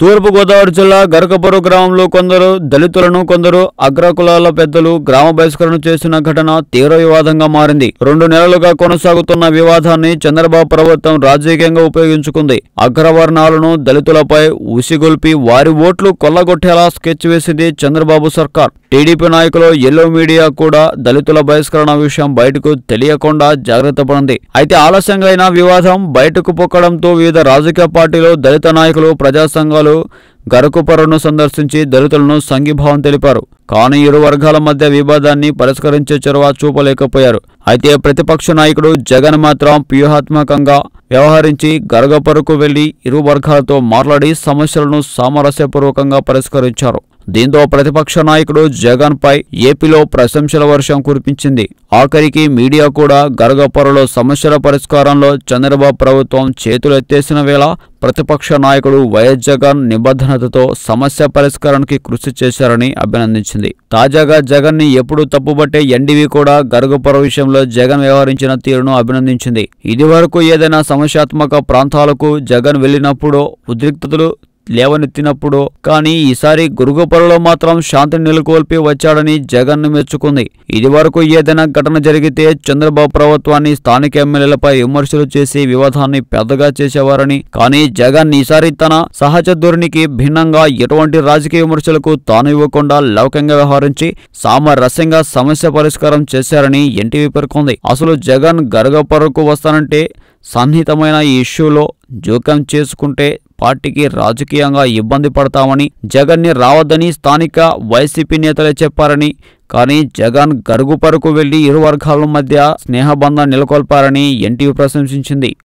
తూర్పుగోదావరి జిల్లా గరకపురు గ్రామంలో కొందరు దళితులను కొందరు అగ్రకులాల పెద్దలు గ్రామ బహిష్కరణ చేసిన ఘటన తీవ్ర వివాదంగా మారింది. రెండు నెలలుగా కొనసాగుతున్న వివాదాన్ని చంద్రబాబు ప్రభుత్వం రాజకీయంగా ఉపయోగించుకుంది. అగ్రవర్ణాలను దళితులపై ఉసిగొల్పి వారి ఓట్లు కొల్లగొట్టేలా స్కెచ్ వేసింది చంద్రబాబు సర్కార్. టీడీపీ నాయకులు ఎల్లో మీడియా కూడా దళితుల బహిష్కరణ విషయం బయటకు తెలియకుండా జాగ్రత్త పడింది. అయితే ఆలస్యంగా అయినా వివాదం బయటకు పొక్కడంతో వివిధ రాజకీయ పార్టీలు దళిత నాయకులు ప్రజా సంఘాలు గరకుపరును సందర్శించి దళితులను సంఘీభావం తెలిపారు. కానీ ఇరు వర్గాల మధ్య వివాదాన్ని పరిష్కరించే చొరవ చూపలేకపోయారు. అయితే ప్రతిపక్ష నాయకుడు జగన్ మాత్రం వ్యూహాత్మకంగా వ్యవహరించి గరగపరుకు వెళ్ళి ఇరు వర్గాలతో మాట్లాడి సమస్యలను సామరస్యపూర్వకంగా పరిష్కరించారు. దీంతో ప్రతిపక్ష నాయకుడు జగన్ పై ఏపీలో ప్రశంసల వర్షం కురిపించింది. ఆఖరికి మీడియా కూడా గరగపొరలో సమస్యల పరిష్కారంలో చంద్రబాబు ప్రభుత్వం చేతులు ఎత్తేసిన వేళ ప్రతిపక్ష నాయకుడు వైఎస్ జగన్ నిబద్ధతతో సమస్య పరిష్కారానికి కృషి చేశారని అభినందించింది. తాజాగా జగన్ని ఎప్పుడు తప్పుబట్టే ఎన్డీవీ కూడా గరగపొర విషయంలో జగన్ వ్యవహరించిన తీరును అభినందించింది. ఇదివరకు ఏదైనా సమస్యాత్మక ప్రాంతాలకు జగన్ వెళ్ళినప్పుడు ఉద్రిక్తతలు లేవనెత్తినప్పుడు కానీ ఈసారి గురుగుపరలో మాత్రం శాంతిని నెలకొల్పి వచ్చాడని జగన్ మెచ్చుకుంది. ఇదివరకు ఏదైనా ఘటన జరిగితే చంద్రబాబు ప్రభుత్వాన్ని స్థానిక ఎమ్మెల్యేలపై విమర్శలు చేసి వివాదాన్ని పెద్దగా చేసేవారని కానీ జగన్ ఈసారి తన సహజ ధోరణికి భిన్నంగా ఎటువంటి రాజకీయ విమర్శలకు తాను ఇవ్వకుండా లౌకంగా వ్యవహరించి సామరస్యంగా సమస్య పరిష్కారం చేశారని ఎన్టీవీ పేర్కొంది. అసలు జగన్ గరగపరకు వస్తానంటే సన్నిహితమైన ఈ ఇష్యూలో జోక్యం చేసుకుంటే పార్టీకి రాజకీయంగా ఇబ్బంది పడతామని జగన్ని రావద్దని స్థానిక వైసీపీ నేతలే చెప్పారని కానీ జగన్ గరుగుపరకు వెళ్ళి ఇరు వర్గాల మధ్య స్నేహబంధం నెలకొల్పారని ఎన్టీవీ ప్రశంసించింది.